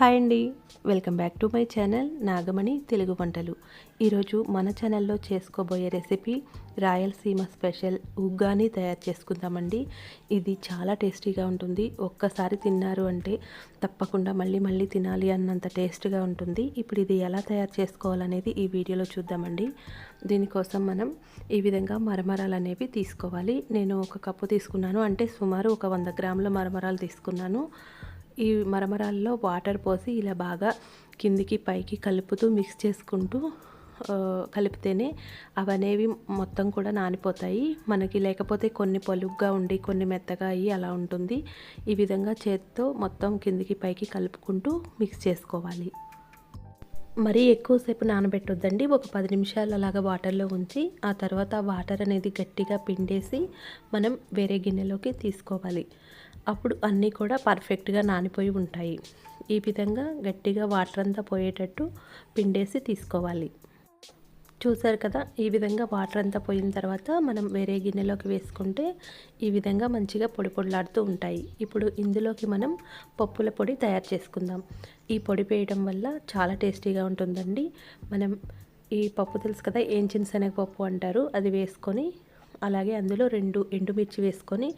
Hi అండి. Welcome back to my channel Nagamani Telugu వంటలు. ఈరోజు మన ఛానల్లో చేసుకోబోయే రెసిపీ రాయలసీమ స్పెషల్ ఉగ్గాని తయారు చేసుకుందామండి. ఇది చాలా టేస్టీగా ఉంటుంది. ఒక్కసారి తిన్నారు అంటే తప్పకుండా మళ్ళీ మళ్ళీ తినాలి అన్నంత టేస్ట్గా ఉంటుంది. ఇప్పుడు ఇది ఎలా తయారు చేసుకోవాలనేది ఈ వీడియోలో చూద్దామండి. దీనికోసం మనం ఈ విధంగా మరమరాలు అనేవి తీసుకోవాలి. నేను ఒక కప్పు తీసుకున్నాను. అంటే సుమారు ఒక వంద గ్రాముల మరమరాలు తీసుకున్నాను. ఈ మరమరాల్లో వాటర్ పోసి ఇలా బాగా కిందికి పైకి కలుపుతూ మిక్స్ చేసుకుంటూ కలిపితేనే అవనేవి మొత్తం కూడా నానిపోతాయి. మనకి లేకపోతే కొన్ని పొలుగ్గా ఉండి కొన్ని మెత్తగా అయ్యి అలా ఉంటుంది. ఈ విధంగా చేతితో మొత్తం కిందికి పైకి కలుపుకుంటూ మిక్స్ చేసుకోవాలి. మరీ ఎక్కువసేపు నానబెట్టొద్దండి. ఒక పది నిమిషాలు అలాగా వాటర్లో ఉంచి ఆ తర్వాత వాటర్ అనేది గట్టిగా పిండేసి మనం వేరే గిన్నెలోకి తీసుకోవాలి. అప్పుడు అన్నీ కూడా పర్ఫెక్ట్గా నానిపోయి ఉంటాయి. ఈ విధంగా గట్టిగా వాటర్ అంతా పోయేటట్టు పిండేసి తీసుకోవాలి. చూసారు కదా ఈ విధంగా వాటర్ అంతా పోయిన తర్వాత మనం వేరే గిన్నెలోకి వేసుకుంటే ఈ విధంగా మంచిగా పొడి పొడిలాడుతూ ఉంటాయి. ఇప్పుడు ఇందులోకి మనం పప్పుల పొడి తయారు చేసుకుందాం. ఈ పొడి వేయడం వల్ల చాలా టేస్టీగా ఉంటుందండి. మనం ఈ పప్పు తెలుసు కదా ఏంచిన శనగపప్పు అంటారు అది వేసుకొని అలాగే అందులో రెండు ఎండుమిర్చి వేసుకొని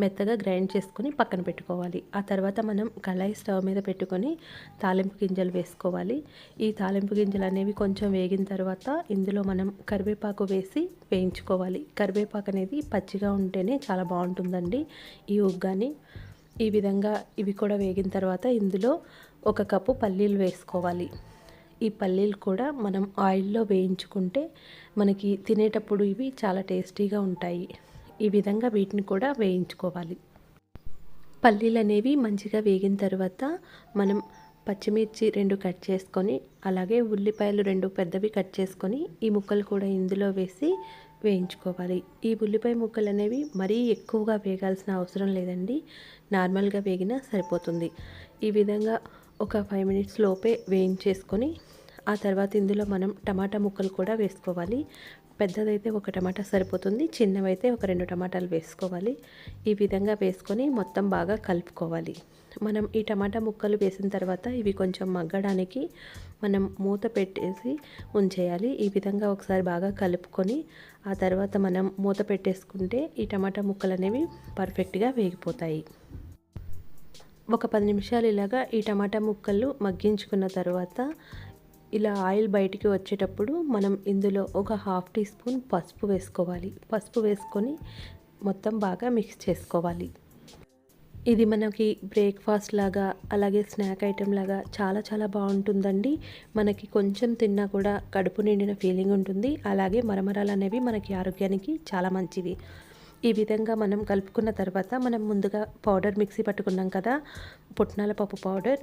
మెత్తగా గ్రైండ్ చేసుకొని పక్కన పెట్టుకోవాలి. ఆ తర్వాత మనం కళాయి స్టవ్ మీద పెట్టుకొని తాలింపు గింజలు వేసుకోవాలి. ఈ తాలింపు గింజలు అనేవి కొంచెం వేగిన తర్వాత ఇందులో మనం కరివేపాకు వేసి వేయించుకోవాలి. కరివేపాకు అనేది పచ్చిగా ఉంటేనే చాలా బాగుంటుందండి ఈ ఉగ్గాని. ఈ విధంగా ఇవి కూడా వేగిన తర్వాత ఇందులో ఒక కప్పు పల్లీలు వేసుకోవాలి. ఈ పల్లీలు కూడా మనం ఆయిల్లో వేయించుకుంటే మనకి తినేటప్పుడు ఇవి చాలా టేస్టీగా ఉంటాయి. ఈ విధంగా వీటిని కూడా వేయించుకోవాలి. పల్లీలు అనేవి మంచిగా వేగిన తర్వాత మనం పచ్చిమిర్చి రెండు కట్ చేసుకొని అలాగే ఉల్లిపాయలు రెండు పెద్దవి కట్ చేసుకొని ఈ ముక్కలు కూడా ఇందులో వేసి వేయించుకోవాలి. ఈ ఉల్లిపాయ ముక్కలు అనేవి మరీ ఎక్కువగా వేగాల్సిన అవసరం లేదండి. నార్మల్గా వేగినా సరిపోతుంది. ఈ విధంగా ఒక ఫైవ్ మినిట్స్ లోపే వేయించేసుకొని ఆ తర్వాత ఇందులో మనం టమాటా ముక్కలు కూడా వేసుకోవాలి. పెద్దదైతే ఒక టమాటా సరిపోతుంది చిన్నవైతే ఒక రెండు టమాటాలు వేసుకోవాలి. ఈ విధంగా వేసుకొని మొత్తం బాగా కలుపుకోవాలి. మనం ఈ టమాటా ముక్కలు వేసిన తర్వాత ఇవి కొంచెం మగ్గడానికి మనం మూత పెట్టేసి ఉంచేయాలి. ఈ విధంగా ఒకసారి బాగా కలుపుకొని ఆ తర్వాత మనం మూత పెట్టేసుకుంటే ఈ టమాటా ముక్కలు అనేవి పర్ఫెక్ట్గా వేగిపోతాయి. ఒక పది నిమిషాలు ఇలాగా ఈ టమాటా ముక్కలు మగ్గించుకున్న తర్వాత ఇలా ఆయిల్ బయటికి వచ్చేటప్పుడు మనం ఇందులో ఒక హాఫ్ టీ స్పూన్ పసుపు వేసుకోవాలి. పసుపు వేసుకొని మొత్తం బాగా మిక్స్ చేసుకోవాలి. ఇది మనకి బ్రేక్ఫాస్ట్ లాగా అలాగే స్నాక్ ఐటెం లాగా చాలా చాలా బాగుంటుందండి. మనకి కొంచెం తిన్నా కూడా కడుపు నిండిన ఫీలింగ్ ఉంటుంది. అలాగే మరమరాలు అనేవి మనకి ఆరోగ్యానికి చాలా మంచివి. ఈ విధంగా మనం కలుపుకున్న తర్వాత మనం ముందుగా పౌడర్ మిక్సీ పట్టుకున్నాం కదా పుట్నాల పప్పు పౌడర్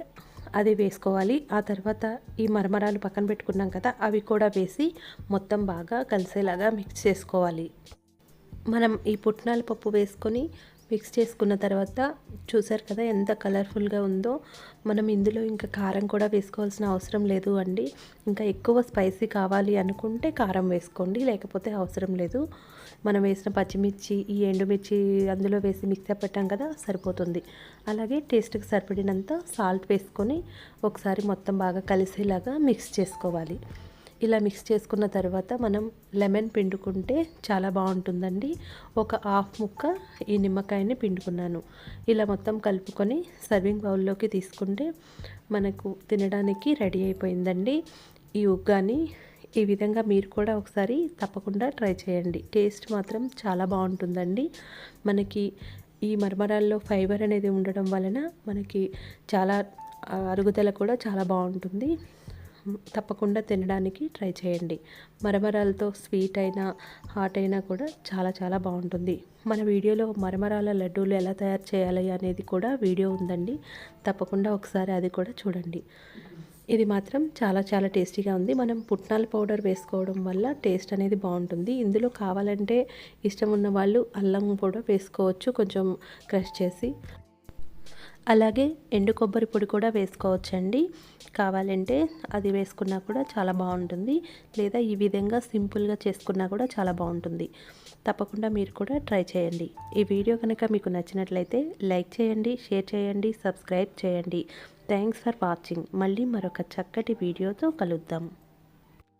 అది వేసుకోవాలి. ఆ తర్వాత ఈ మరమరాలు పక్కన పెట్టుకున్నాం కదా అవి కూడా వేసి మొత్తం బాగా కలిసేలాగా మిక్స్ చేసుకోవాలి. మనం ఈ పుట్నాల పప్పు వేసుకొని మిక్స్ చేసుకున్న తర్వాత చూసారు కదా ఎంత కలర్ఫుల్గా ఉందో. మనం ఇందులో ఇంకా కారం కూడా వేసుకోవాల్సిన అవసరం లేదు అండి. ఇంకా ఎక్కువ స్పైసీ కావాలి అనుకుంటే కారం వేసుకోండి లేకపోతే అవసరం లేదు. మనం వేసిన పచ్చిమిర్చి ఈ ఎండుమిర్చి అందులో వేసి మిక్సీ పెట్టాం కదా సరిపోతుంది. అలాగే టేస్ట్కి సరిపడినంత సాల్ట్ వేసుకొని ఒకసారి మొత్తం బాగా కలిసేలాగా మిక్స్ చేసుకోవాలి. ఇలా మిక్స్ చేసుకున్న తర్వాత మనం లెమన్ పిండుకుంటే చాలా బాగుంటుందండి. ఒక హాఫ్ ముక్క ఈ నిమ్మకాయని పిండుకున్నాను. ఇలా మొత్తం కలుపుకొని సర్వింగ్ బౌల్లోకి తీసుకుంటే మనకు తినడానికి రెడీ అయిపోయిందండి. ఈ ఉగ్గాని ఈ విధంగా మీరు కూడా ఒకసారి తప్పకుండా ట్రై చేయండి. టేస్ట్ మాత్రం చాలా బాగుంటుందండి. మనకి ఈ మరమరాల్లో ఫైబర్ అనేది ఉండడం వలన మనకి చాలా అరుగుదల కూడా చాలా బాగుంటుంది. తప్పకుండా తినడానికి ట్రై చేయండి. మరమరాలతో స్వీట్ అయినా హాట్ అయినా కూడా చాలా చాలా బాగుంటుంది. మన వీడియోలో మరమరాల లడ్డూలు ఎలా తయారు చేయాలి అనేది కూడా వీడియో ఉందండి. తప్పకుండా ఒకసారి అది కూడా చూడండి. ఇది మాత్రం చాలా చాలా టేస్టీగా ఉంది. మనం పుట్నాల పౌడర్ వేసుకోవడం వల్ల టేస్ట్ అనేది బాగుంటుంది. ఇందులో కావాలంటే ఇష్టం ఉన్న వాళ్ళు అల్లం కూడా వేసుకోవచ్చు. కొంచెం క్రష్ చేసి అలాగే ఎండు కొబ్బరి పొడి కూడా వేసుకోవచ్చండి. కావాలంటే అది వేసుకున్నా కూడా చాలా బాగుంటుంది. లేదా ఈ విధంగా సింపుల్గా చేసుకున్నా కూడా చాలా బాగుంటుంది. తప్పకుండా మీరు కూడా ట్రై చేయండి. ఈ వీడియో కనుక మీకు నచ్చినట్లయితే లైక్ చేయండి షేర్ చేయండి సబ్స్క్రైబ్ చేయండి. Thanks for watching. మళ్ళీ మరొక చక్కటి వీడియోతో కలుద్దాం.